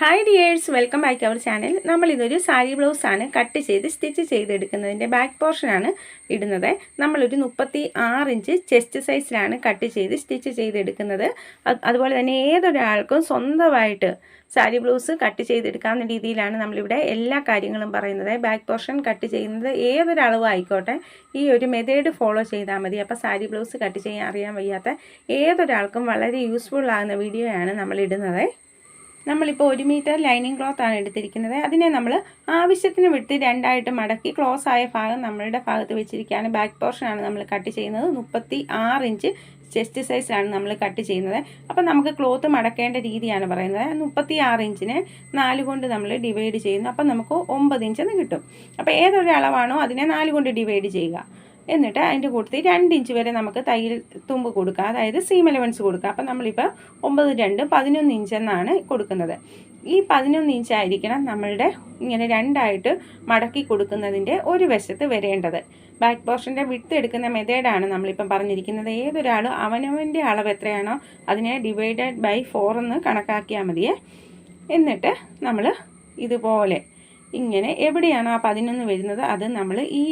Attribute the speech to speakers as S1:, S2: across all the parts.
S1: Hi dears welcome back our channel നമ്മൾ ഇതൊരു sari blouse ആണ് കട്ട് ചെയ്ത് സ്റ്റിച്ച് ചെയ്തെടുക്കുന്നതിന്റെ ബാക്ക് പോർഷനാണ് ഇടുന്നത്. നമ്മളൊരു മുപ്പത്തി ആറ് ഇഞ്ച് ചെസ്റ്റ് സൈസിലാണ് കട്ട് ചെയ്ത് സ്റ്റിച്ച് ചെയ്തെടുക്കുന്നത്. അതുപോലെ തന്നെ ഏതൊരാൾക്കും സ്വന്തമായിട്ട് സാരി ബ്ലൗസ് കട്ട് ചെയ്തെടുക്കാവുന്ന രീതിയിലാണ് നമ്മളിവിടെ എല്ലാ കാര്യങ്ങളും പറയുന്നത്. ബാക്ക് പോർഷൻ കട്ട് ചെയ്യുന്നത് ഏതൊരളവ് ആയിക്കോട്ടെ. ഈ ഒരു മെത്തേഡ് ഫോളോ ചെയ്താൽ മതി. അപ്പോൾ സാരി ബ്ലൗസ് കട്ട് ചെയ്യാൻ അറിയാൻ വയ്യാത്ത ഏതൊരാൾക്കും വളരെ യൂസ്ഫുൾ ആകുന്ന വീഡിയോയാണ് നമ്മൾ ഇടുന്നത്. നമ്മളിപ്പോൾ ഒരു മീറ്റർ ലൈനിങ് ക്ലോത്ത് ആണ് എടുത്തിരിക്കുന്നത്. അതിനെ നമ്മൾ ആവശ്യത്തിന് വിട്ട് രണ്ടായിട്ട് മടക്കി ക്ലോസ് ആയ ഭാഗം നമ്മളുടെ ഭാഗത്ത് വെച്ചിരിക്കുകയാണ്. ബാക്ക് പോർഷനാണ് നമ്മൾ കട്ട് ചെയ്യുന്നത്. മുപ്പത്തി ഇഞ്ച് ചെസ്റ്റ് സൈസിലാണ് നമ്മൾ കട്ട് ചെയ്യുന്നത്. അപ്പം നമുക്ക് ക്ലോത്ത് മടക്കേണ്ട രീതിയാണ് പറയുന്നത്. മുപ്പത്തി ആറ് ഇഞ്ചിനെ നാല് കൊണ്ട് നമ്മൾ ഡിവൈഡ് ചെയ്യുന്നു. അപ്പം നമുക്ക് ഒമ്പത് ഇഞ്ചെന്ന് കിട്ടും. അപ്പോൾ ഏതൊരു അളവാണോ അതിനെ നാല് കൊണ്ട് ഡിവൈഡ് ചെയ്യുക. എന്നിട്ട് അതിന്റെ കൂട്ടത്തിൽ രണ്ട് ഇഞ്ച് വരെ നമുക്ക് തയ്യൽ തുമ്പ് കൊടുക്കുക അതായത് സീം എലവൻസ് കൊടുക്കുക അപ്പം നമ്മളിപ്പോൾ ഒമ്പത് രണ്ട് പതിനൊന്ന് ഇഞ്ച് എന്നാണ് കൊടുക്കുന്നത്. ഈ പതിനൊന്ന് ഇഞ്ച് ആയിരിക്കണം നമ്മളുടെ ഇങ്ങനെ രണ്ടായിട്ട് മടക്കി കൊടുക്കുന്നതിന്റെ ഒരു വശത്ത് വരേണ്ടത്. ബാക്ക് പോർഷന്റെ വിട്ട് എടുക്കുന്ന മെത്തേഡാണ് നമ്മളിപ്പം പറഞ്ഞിരിക്കുന്നത്. ഏതൊരാളും അവനവന്റെ അളവ് എത്രയാണോ അതിനെ ഡിവൈഡഡ് ബൈ ഫോർ എന്ന് കണക്കാക്കിയാൽ മതിയേ. എന്നിട്ട് നമ്മൾ ഇതുപോലെ ഇങ്ങനെ എവിടെയാണോ ആ പതിനൊന്ന് വരുന്നത് അത് നമ്മൾ ഈ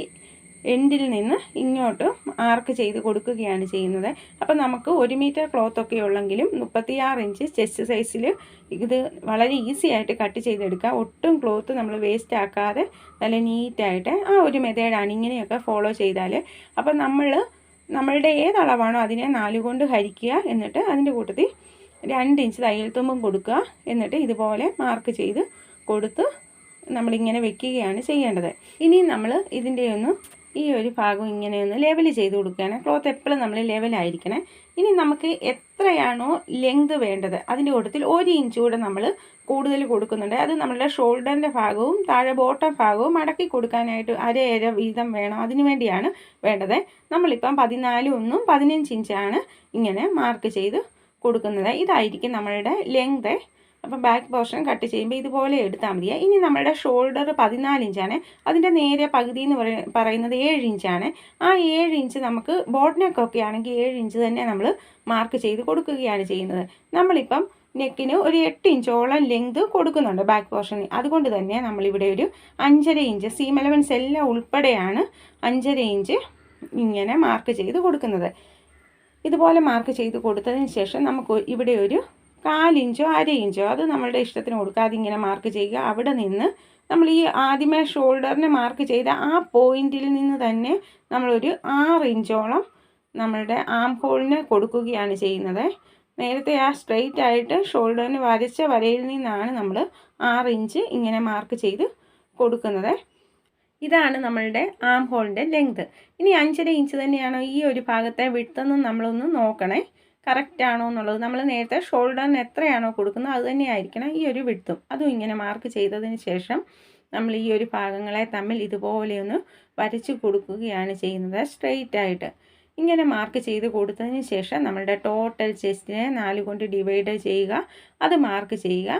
S1: എൻഡിൽ നിന്ന് ഇങ്ങോട്ട് ആർക്ക് ചെയ്ത് കൊടുക്കുകയാണ് ചെയ്യുന്നത്. അപ്പം നമുക്ക് ഒരു മീറ്റർ ക്ലോത്ത് ഒക്കെ ഉള്ളെങ്കിലും മുപ്പത്തിയാറ് ഇഞ്ച് ചെസ്റ്റ് സൈസിൽ ഇത് വളരെ ഈസി ആയിട്ട് കട്ട് ചെയ്തെടുക്കുക. ഒട്ടും ക്ലോത്ത് നമ്മൾ വേസ്റ്റ് ആക്കാതെ നല്ല നീറ്റായിട്ട് ആ ഒരു മെത്തേഡാണ് ഇങ്ങനെയൊക്കെ ഫോളോ ചെയ്താൽ അപ്പം നമ്മൾ നമ്മളുടെ ഏതളവാണോ അതിനെ നാലുകൊണ്ട് ഹരിക്കുക. എന്നിട്ട് അതിന്റെ കൂട്ടത്തിൽ രണ്ട് ഇഞ്ച് തയ്യൽ തുമ്പും കൊടുക്കുക. എന്നിട്ട് ഇതുപോലെ മാർക്ക് ചെയ്ത് കൊടുത്ത് നമ്മളിങ്ങനെ വെക്കുകയാണ് ചെയ്യേണ്ടത്. ഇനി നമ്മൾ ഇതിന്റെ ഒന്ന് ഈ ഒരു ഭാഗം ഇങ്ങനെ ഒന്ന് ലെവൽ ചെയ്ത് കൊടുക്കുകയാണ്. ക്ലോത്ത് എപ്പോഴും നമ്മൾ ലെവലായിരിക്കണേ. ഇനി നമുക്ക് എത്രയാണോ ലെങ്ത് വേണ്ടത് അതിന്റെ കൂട്ടത്തിൽ ഒരു ഇഞ്ച് കൂടെ നമ്മൾ കൂടുതൽ കൊടുക്കുന്നുണ്ട്. അത് നമ്മളുടെ ഷോൾഡറിന്റെ ഭാഗവും താഴെ ബോട്ടം ഭാഗവും മടക്കി കൊടുക്കാനായിട്ട് അര വീതം വേണം. അതിനു വേണ്ടിയാണ് വേണ്ടത്. നമ്മളിപ്പം പതിനാല് ഒന്നും പതിനഞ്ച് ഇഞ്ചാണ് ഇങ്ങനെ മാർക്ക് ചെയ്ത് കൊടുക്കുന്നത്. ഇതായിരിക്കും നമ്മളുടെ ലെങ്ത്. അപ്പം ബാക്ക് പോർഷൻ കട്ട് ചെയ്യുമ്പോൾ ഇതുപോലെ എടുത്താൽ മതിയെ ഇനി നമ്മുടെ ഷോൾഡർ പതിനാല് ഇഞ്ചാണ്. അതിന്റെ നേരെ പകുതി എന്ന് പറയുന്നത് ഏഴ് ഇഞ്ചാണ്. ആ ഏഴ് ഇഞ്ച് നമുക്ക് ബോട്ടിനൊക്കെ ആണെങ്കിൽ ഏഴ് ഇഞ്ച് തന്നെ നമ്മൾ മാർക്ക് ചെയ്ത് കൊടുക്കുകയാണ് ചെയ്യുന്നത്. നമ്മളിപ്പം നെക്കിന് ഒരു എട്ട് ഇഞ്ചോളം ലെങ്ത് കൊടുക്കുന്നുണ്ട് ബാക്ക് പോർഷന്. അതുകൊണ്ട് തന്നെ നമ്മളിവിടെ ഒരു അഞ്ചര ഇഞ്ച് സീം എലവൻസ് എല്ലാം ഉൾപ്പെടെയാണ് അഞ്ചര ഇഞ്ച് ഇങ്ങനെ മാർക്ക് ചെയ്ത് കൊടുക്കുന്നത്. ഇതുപോലെ മാർക്ക് ചെയ്ത് കൊടുത്തതിന് ശേഷം നമുക്ക് ഇവിടെ ഒരു കാലിഞ്ചോ അര ഇഞ്ചോ അത് നമ്മളുടെ ഇഷ്ടത്തിന് കൊടുക്കാതെ ഇങ്ങനെ മാർക്ക് ചെയ്യുക. അവിടെ നിന്ന് നമ്മൾ ഈ ആദ്യമേ ഷോൾഡറിനെ മാർക്ക് ചെയ്ത ആ പോയിന്റിൽ നിന്ന് തന്നെ നമ്മളൊരു ആറ് ഇഞ്ചോളം നമ്മളുടെ ആം ഹോളിന് കൊടുക്കുകയാണ് ചെയ്യുന്നത്. നേരത്തെ ആ സ്ട്രെയിറ്റ് ആയിട്ട് ഷോൾഡറിന് വരച്ച വരയിൽ നിന്നാണ് നമ്മൾ ആറ് ഇഞ്ച് ഇങ്ങനെ മാർക്ക് ചെയ്ത് കൊടുക്കുന്നത്. ഇതാണ് നമ്മളുടെ ആം ഹോളിന്റെ ലെങ്ത് ഇനി അഞ്ചര ഇഞ്ച് തന്നെയാണോ ഈ ഒരു ഭാഗത്തെ വിട്ടെന്ന് നമ്മളൊന്ന് നോക്കണേ. കറക്റ്റ് ആണോ എന്നുള്ളത്. നമ്മൾ നേരത്തെ ഷോൾഡറിന് എത്രയാണോ കൊടുക്കുന്നത് അത് തന്നെയായിരിക്കണം ഈ ഒരു വിടുത്തും അതും ഇങ്ങനെ മാർക്ക് ചെയ്തതിന് ശേഷം നമ്മൾ ഈ ഒരു ഭാഗങ്ങളെ തമ്മിൽ ഇതുപോലെയൊന്ന് വരച്ച് കൊടുക്കുകയാണ് ചെയ്യുന്നത്. സ്ട്രെയിറ്റ് ആയിട്ട് ഇങ്ങനെ മാർക്ക് ചെയ്ത് കൊടുത്തതിന് ശേഷം നമ്മളുടെ ടോട്ടൽ ചെസ്റ്റിനെ നാല് കൊണ്ട് ഡിവൈഡ് ചെയ്യുക. അത് മാർക്ക് ചെയ്യുക.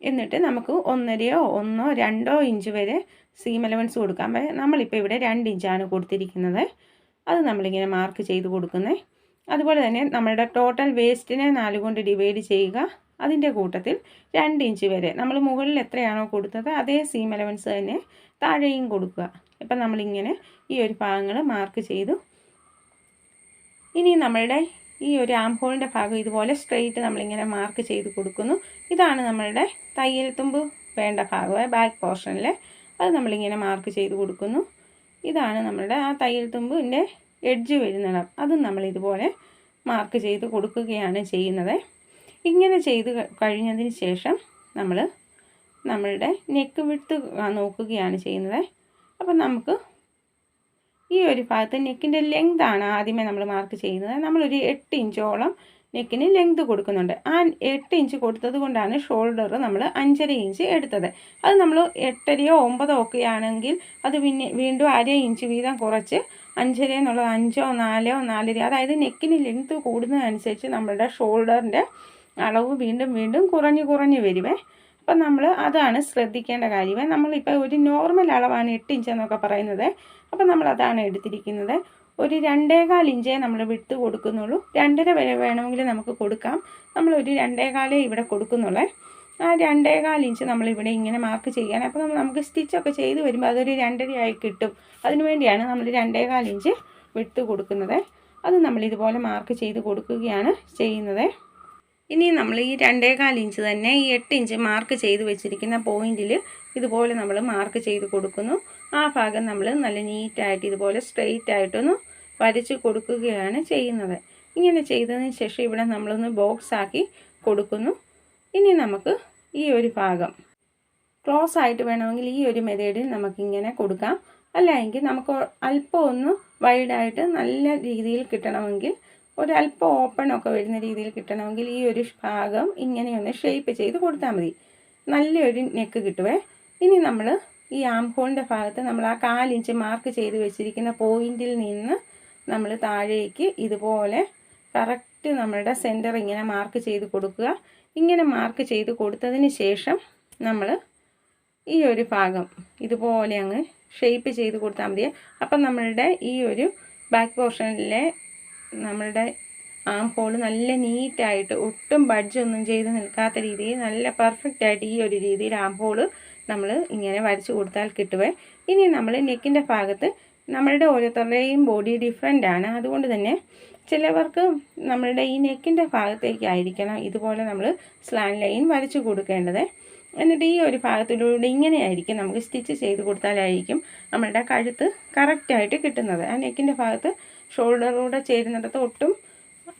S1: എന്നിട്ട് നമുക്ക് ഒന്നരയോ ഒന്നോ രണ്ടോ ഇഞ്ച് വരെ സീം അലവൻസ് കൊടുക്കാം. നമ്മളിപ്പോൾ ഇവിടെ രണ്ട് ഇഞ്ചാണ് കൊടുത്തിരിക്കുന്നത്. അത് നമ്മളിങ്ങനെ മാർക്ക് ചെയ്ത് കൊടുക്കുന്നത് അതുപോലെ തന്നെ നമ്മളുടെ ടോട്ടൽ വേസ്റ്റിനെ നാല് കൊണ്ട് ഡിവൈഡ് ചെയ്യുക. അതിന്റെ കൂട്ടത്തിൽ രണ്ട് ഇഞ്ച് വരെ. നമ്മൾ മുകളിൽ എത്രയാണോ കൊടുത്തത് അതേ സീം എലവൻസ് തന്നെ താഴെയും കൊടുക്കുക. ഇപ്പം നമ്മളിങ്ങനെ ഈ ഒരു ഭാഗങ്ങൾ മാർക്ക് ചെയ്തു. ഇനി നമ്മളുടെ ഈ ഒരു ആം ഹോളിന്റെ ഭാഗം ഇതുപോലെ സ്ട്രെയിറ്റ് നമ്മളിങ്ങനെ മാർക്ക് ചെയ്ത് കൊടുക്കുന്നു. ഇതാണ് നമ്മളുടെ തയ്യൽ തുമ്പ് വേണ്ട ഭാഗം ബാക്ക് പോർഷനിൽ അത് നമ്മളിങ്ങനെ മാർക്ക് ചെയ്ത് കൊടുക്കുന്നു. ഇതാണ് നമ്മളുടെ ആ തയ്യൽ തുമ്പിന്റെ എഡ്ജ് വരുന്നിടം. അതും നമ്മൾ ഇതുപോലെ മാർക്ക് ചെയ്ത് കൊടുക്കുകയാണ് ചെയ്യുന്നത്. ഇങ്ങനെ ചെയ്ത് കഴിഞ്ഞതിന് ശേഷം നമ്മൾ നമ്മളുടെ നെക്ക് വിട്ട് നോക്കുകയാണ് ചെയ്യുന്നത്. അപ്പം നമുക്ക് ഈ ഒരു ഭാഗത്ത് നെക്കിന്റെ ആണ് ആദ്യമേ നമ്മൾ മാർക്ക് ചെയ്യുന്നത്. നമ്മളൊരു എട്ട് ഇഞ്ചോളം നെക്കിന് ലെങ്ത് കൊടുക്കുന്നുണ്ട്. ആ എട്ട് ഇഞ്ച് കൊടുത്തത് കൊണ്ടാണ് ഷോൾഡർ നമ്മൾ അഞ്ചര ഇഞ്ച് എടുത്തത്. അത് നമ്മൾ എട്ടരയോ ഒമ്പതോ ഒക്കെ ആണെങ്കിൽ അത് പിന്നെ വീണ്ടും അര ഇഞ്ച് വീതം കുറച്ച് അഞ്ചര എന്നുള്ളത് അഞ്ചോ നാലോ നാലര അതായത് നെക്കിന് ലെങ്ത് കൂടുന്നതനുസരിച്ച് നമ്മളുടെ ഷോൾഡറിന്റെ അളവ് വീണ്ടും വീണ്ടും കുറഞ്ഞ് കുറഞ്ഞ് വരുമേ അപ്പം നമ്മൾ അതാണ് ശ്രദ്ധിക്കേണ്ട കാര്യമേ. നമ്മളിപ്പോൾ ഒരു നോർമൽ അളവാണ് എട്ട് ഇഞ്ച് എന്നൊക്കെ പറയുന്നത്. അപ്പം നമ്മൾ അതാണ് എടുത്തിരിക്കുന്നത്. ഒരു രണ്ടേകാൽ ഇഞ്ചേ നമ്മൾ വിട്ട് കൊടുക്കുന്നുള്ളൂ. രണ്ടര വരെ വേണമെങ്കിൽ നമുക്ക് കൊടുക്കാം. നമ്മളൊരു രണ്ടേകാലേ ഇവിടെ കൊടുക്കുന്നുള്ളേ. ആ രണ്ടേകാൽ ഇഞ്ച് നമ്മളിവിടെ ഇങ്ങനെ മാർക്ക് ചെയ്യാൻ അപ്പോൾ നമുക്ക് സ്റ്റിച്ചൊക്കെ ചെയ്ത് വരുമ്പോൾ അതൊരു രണ്ടരയായി കിട്ടും. അതിന് വേണ്ടിയാണ് നമ്മൾ രണ്ടേകാൽ ഇഞ്ച് വിട്ട് കൊടുക്കുന്നത്. അത് നമ്മൾ ഇതുപോലെ മാർക്ക് ചെയ്ത് കൊടുക്കുകയാണ് ചെയ്യുന്നത്. ഇനി നമ്മൾ ഈ രണ്ടേകാൽ ഇഞ്ച് തന്നെ ഈ എട്ട് ഇഞ്ച് മാർക്ക് ചെയ്ത് വെച്ചിരിക്കുന്ന പോയിന്റിൽ ഇതുപോലെ നമ്മൾ മാർക്ക് ചെയ്ത് കൊടുക്കുന്നു. ആ ഭാഗം നമ്മൾ നല്ല നീറ്റായിട്ട് ഇതുപോലെ സ്ട്രെയിറ്റ് ആയിട്ടൊന്ന് വരച്ച് കൊടുക്കുകയാണ് ചെയ്യുന്നത്. ഇങ്ങനെ ചെയ്തതിന് ശേഷം ഇവിടെ നമ്മളൊന്ന് ബോക്സ് ആക്കി കൊടുക്കുന്നു. ഇനി നമുക്ക് ഈ ഒരു ഭാഗം ക്ലോസ് ആയിട്ട് വേണമെങ്കിൽ ഈ ഒരു മെത്തേഡിൽ നമുക്കിങ്ങനെ കൊടുക്കാം. അല്ലെങ്കിൽ നമുക്ക് അല്പം ഒന്ന് വൈഡായിട്ട് നല്ല രീതിയിൽ കിട്ടണമെങ്കിൽ ഒരല്പം ഓപ്പൺ ഒക്കെ വരുന്ന രീതിയിൽ കിട്ടണമെങ്കിൽ ഈ ഒരു ഭാഗം ഇങ്ങനെ ഒന്ന് ഷേപ്പ് ചെയ്ത് കൊടുത്താൽ മതി. നല്ലൊരു നെക്ക് കിട്ടുവേ. ഇനി നമ്മൾ ഈ ആം ഹോളിന്റെ ഭാഗത്ത് നമ്മൾ ആ കാലിഞ്ച് മാർക്ക് ചെയ്ത് വെച്ചിരിക്കുന്ന പോയിന്റിൽ നിന്ന് നമ്മൾ താഴേക്ക് ഇതുപോലെ കറക്റ്റ് നമ്മളുടെ സെന്റർ ഇങ്ങനെ മാർക്ക് ചെയ്ത് കൊടുക്കുക. ഇങ്ങനെ മാർക്ക് ചെയ്ത് കൊടുത്തതിന് ശേഷം നമ്മൾ ഈ ഒരു ഭാഗം ഇതുപോലെ അങ്ങ് ഷേപ്പ് ചെയ്ത് കൊടുത്താൽ മതി അപ്പം നമ്മളുടെ ഈ ഒരു ബാക്ക് പോർഷനിലെ നമ്മളുടെ ആം ഹോൾ നല്ല നീറ്റായിട്ട് ഒട്ടും ബഡ്ജൊന്നും ചെയ്ത് നിൽക്കാത്ത രീതിയിൽ നല്ല പെർഫെക്റ്റ് ആയിട്ട് ഈ ഒരു രീതിയിൽ ആം ഹോൾ നമ്മൾ ഇങ്ങനെ വരച്ച് കൊടുത്താൽ കിട്ടുവേ. ഇനി നമ്മൾ നെക്കിന്റെ ഭാഗത്ത് നമ്മളുടെ ഓരോരുത്തരുടെയും ബോഡി ഡിഫറെന്റ് ആണ്. അതുകൊണ്ട് തന്നെ ചിലവർക്ക് നമ്മളുടെ ഈ നെക്കിന്റെ ഭാഗത്തേക്കായിരിക്കണം ഇതുപോലെ നമ്മൾ സ്ലാൻ ലൈൻ വരച്ചു കൊടുക്കേണ്ടത്. എന്നിട്ട് ഈ ഒരു ഭാഗത്തിലൂടെ ഇങ്ങനെയായിരിക്കും നമുക്ക് സ്റ്റിച്ച് ചെയ്ത് കൊടുത്താലായിരിക്കും നമ്മളുടെ കഴുത്ത് കറക്റ്റായിട്ട് കിട്ടുന്നത്. ആ നെക്കിന്റെ ഭാഗത്ത് ഷോൾഡറിലൂടെ ചേരുന്നിടത്ത് ഒട്ടും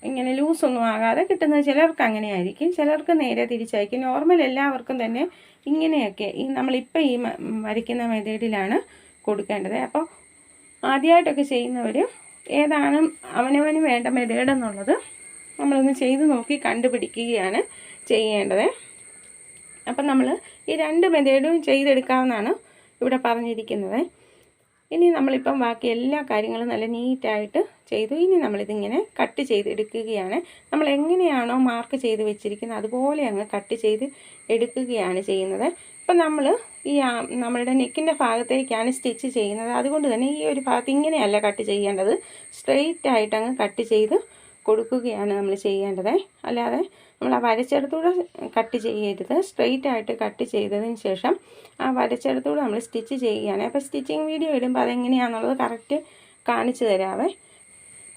S1: ഇങ്ങനെ ലൂസൊന്നും ആകാതെ കിട്ടുന്നത് ചിലർക്ക് അങ്ങനെയായിരിക്കും. ചിലർക്ക് നേരെ തിരിച്ചായിരിക്കും. നോർമൽ എല്ലാവർക്കും തന്നെ ഇങ്ങനെയൊക്കെ ഈ നമ്മളിപ്പോൾ ഈ വരയ്ക്കുന്ന മെത്തേഡിലാണ് കൊടുക്കേണ്ടത്. അപ്പോൾ ആദ്യമായിട്ടൊക്കെ ചെയ്യുന്നവർ ഏതാണ് അവനവന് വേണ്ട മെത്തേഡ് എന്നുള്ളത് നമ്മളൊന്ന് ചെയ്ത് നോക്കി കണ്ടുപിടിക്കുകയാണ് ചെയ്യേണ്ടത്. അപ്പം നമ്മൾ ഈ രണ്ട് മെതേഡും ചെയ്തെടുക്കാവുന്നതാണ് ഇവിടെ പറഞ്ഞിരിക്കുന്നത്. ഇനി നമ്മളിപ്പം ബാക്കി എല്ലാ കാര്യങ്ങളും നല്ല നീറ്റായിട്ട് ചെയ്തു. ഇനി നമ്മളിതിങ്ങനെ കട്ട് ചെയ്തെടുക്കുകയാണ്. നമ്മൾ എങ്ങനെയാണോ മാർക്ക് ചെയ്ത് വെച്ചിരിക്കുന്നത് അതുപോലെ അങ്ങ് കട്ട് ചെയ്ത് എടുക്കുകയാണ് ചെയ്യുന്നത്. ഇപ്പം നമ്മൾ ഈ നമ്മളുടെ നെക്കിന്റെ ഭാഗത്തേക്കാണ് സ്റ്റിച്ച് ചെയ്യുന്നത്. അതുകൊണ്ട് തന്നെ ഈ ഒരു ഭാഗത്ത് ഇങ്ങനെയല്ല കട്ട് ചെയ്യേണ്ടത്. സ്ട്രെയിറ്റ് ആയിട്ട് അങ്ങ് കട്ട് ചെയ്ത് കൊടുക്കുകയാണ് നമ്മൾ ചെയ്യേണ്ടത്. അല്ലാതെ നമ്മൾ ആ വരച്ചെടുത്തൂടെ കട്ട് ചെയ്യരുത്. സ്ട്രെയിറ്റ് ആയിട്ട് കട്ട് ചെയ്തതിന് ശേഷം ആ വരച്ചെടുത്തൂടെ നമ്മൾ സ്റ്റിച്ച് ചെയ്യുകയാണ്. അപ്പോൾ സ്റ്റിച്ചിങ് വീഡിയോ ഇടുമ്പോൾ അതെങ്ങനെയാണെന്നുള്ളത് കറക്റ്റ് കാണിച്ചു തരാവേ.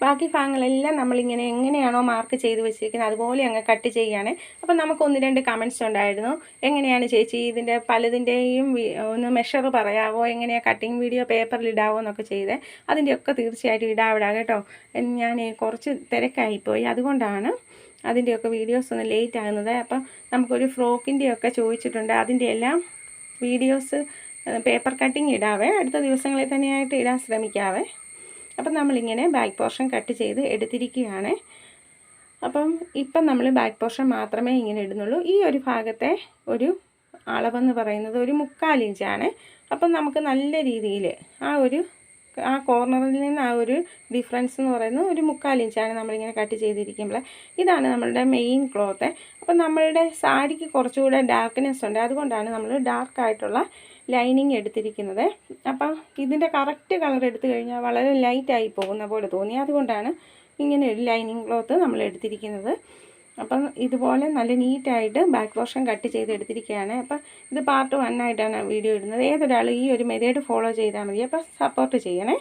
S1: ബാക്കി ഭാഗങ്ങളെല്ലാം നമ്മളിങ്ങനെ എങ്ങനെയാണോ മാർക്ക് ചെയ്ത് വെച്ചിരിക്കുന്നത് അതുപോലെ അങ്ങ് കട്ട് ചെയ്യുകയാണ്. അപ്പം നമുക്ക് ഒന്ന് രണ്ട് കമൻസ് ഉണ്ടായിരുന്നു. എങ്ങനെയാണ് ചേച്ചി ഇതിന്റെ പലതിന്റെയും ഒന്ന് മെഷർ പറയാവോ? എങ്ങനെയാണ് കട്ടിങ് വീഡിയോ പേപ്പറിൽ ഇടാവോ എന്നൊക്കെ ചെയ്തേ. അതിന്റെയൊക്കെ തീർച്ചയായിട്ടും ഇടാവിടാം കേട്ടോ. ഞാൻ കുറച്ച് തിരക്കായിപ്പോയി. അതുകൊണ്ടാണ് അതിന്റെയൊക്കെ വീഡിയോസ് ഒന്ന് ലേറ്റ് ആകുന്നത്. അപ്പം നമുക്കൊരു ഫ്രോക്കിന്റെയൊക്കെ ചോദിച്ചിട്ടുണ്ട്. അതിന്റെ എല്ലാം വീഡിയോസ് പേപ്പർ കട്ടിങ് ഇടാവേ. അടുത്ത ദിവസങ്ങളിൽ തന്നെയായിട്ട് ഇടാൻ ശ്രമിക്കാവേ. അപ്പം നമ്മളിങ്ങനെ ബാക്ക് പോർഷൻ കട്ട് ചെയ്ത് എടുത്തിരിക്കുകയാണ്. അപ്പം ഇപ്പം നമ്മൾ ബാക്ക് പോർഷൻ മാത്രമേ ഇങ്ങനെ ഇടുന്നുള്ളൂ. ഈ ഒരു ഭാഗത്തെ ഒരു അളവെന്ന് പറയുന്നത് ഒരു മുക്കാൽ ഇഞ്ചാണ് അപ്പം നമുക്ക് നല്ല രീതിയിൽ ആ ഒരു ആ കോർണറിൽ നിന്ന് ആ ഒരു ഡിഫറൻസ് എന്ന് പറയുന്നത് ഒരു മുക്കാൽ ഇഞ്ചാണ് നമ്മളിങ്ങനെ കട്ട് ചെയ്തിരിക്കുമ്പോൾ. ഇതാണ് നമ്മളുടെ മെയിൻ ക്ലോത്ത്. അപ്പോൾ നമ്മളുടെ സാരിക്ക് കുറച്ചുകൂടെ ഡാർക്ക്നെസ് ഉണ്ട്. അതുകൊണ്ടാണ് നമ്മൾ ഡാർക്കായിട്ടുള്ള ലൈനിങ് എടുത്തിരിക്കുന്നത്. അപ്പം ഇതിന്റെ കറക്റ്റ് കളർ എടുത്തു കഴിഞ്ഞാൽ വളരെ ലൈറ്റായി പോകുന്ന പോലെ തോന്നി. അതുകൊണ്ടാണ് ഇങ്ങനെ ഒരു ലൈനിങ് ക്ലോത്ത് നമ്മൾ എടുത്തിരിക്കുന്നത്. അപ്പം ഇതുപോലെ നല്ല നീറ്റായിട്ട് ബാക്ക് പോർഷൻ കട്ട് ചെയ്ത് എടുത്തിരിക്കുകയാണ് അപ്പം ഇത് പാർട്ട് വൺ ആയിട്ടാണ് വീഡിയോ ഇടുന്നത്. ഏതൊരാളും ഈ ഒരു മെതേഡ് ഫോളോ ചെയ്താൽ മതി. അപ്പം സപ്പോർട്ട് ചെയ്യണേ.